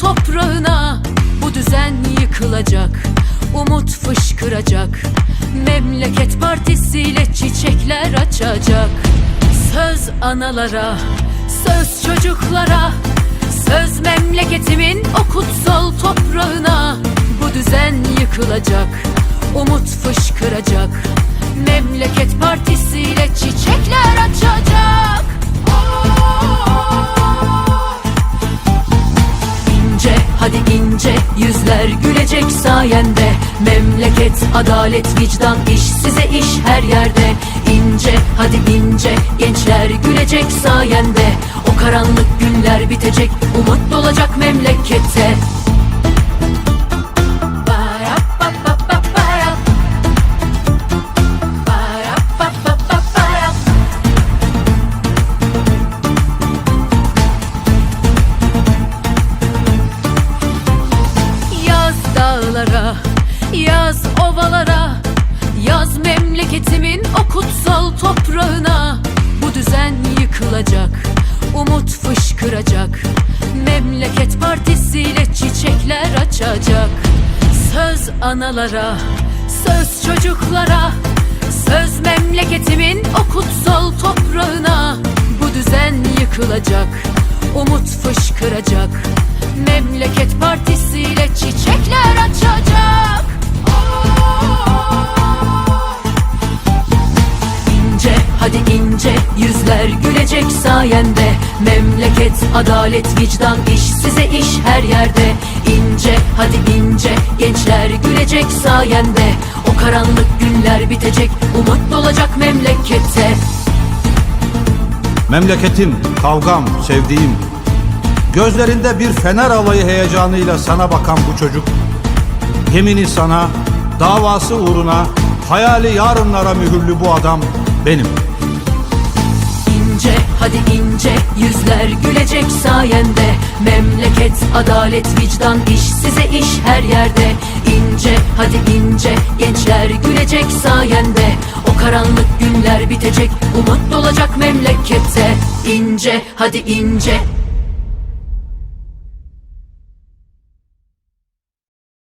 Toprağına. Bu düzen yıkılacak Umut fışkıracak. Memleket partisiyle çiçekler açacak. Söz analara, söz çocuklara. Söz memleketimin o kutsal toprağına. Bu düzen yıkılacak Umut fışkıracak. Yüzler gülecek sayende Memleket adalet vicdan iş size iş her yerde. İnce hadi ince gençler gülecek sayende. O karanlık günler bitecek dağlara, yaz ovalara Yaz memleketimin o kutsal toprağına. Bu düzen yıkılacak, umut fışkıracak Memleket partisiyle çiçekler açacak. Söz analara, söz çocuklara Söz memleketimin o kutsal toprağına. Bu düzen yıkılacak, umut fışkıracak gülecek sayende. Memleket adalet vicdan iş size iş her yerde. İnce hadi ince gençler gülecek sayende. O karanlık günler bitecek umut dolacak memlekete. Memleketim, kavgam, sevdiğim. Gözlerinde bir fener alayı heyecanıyla sana bakan bu çocuk. Yemini sana, davası uğruna Hayali yarınlara mühürlü bu adam benim hadi ince yüzler gülecek sayende. Memleket adalet vicdan iş size iş her yerde. İnce hadi ince gençler gülecek sayende. O karanlık günler bitecek umut dolacak memlekete. İnce hadi ince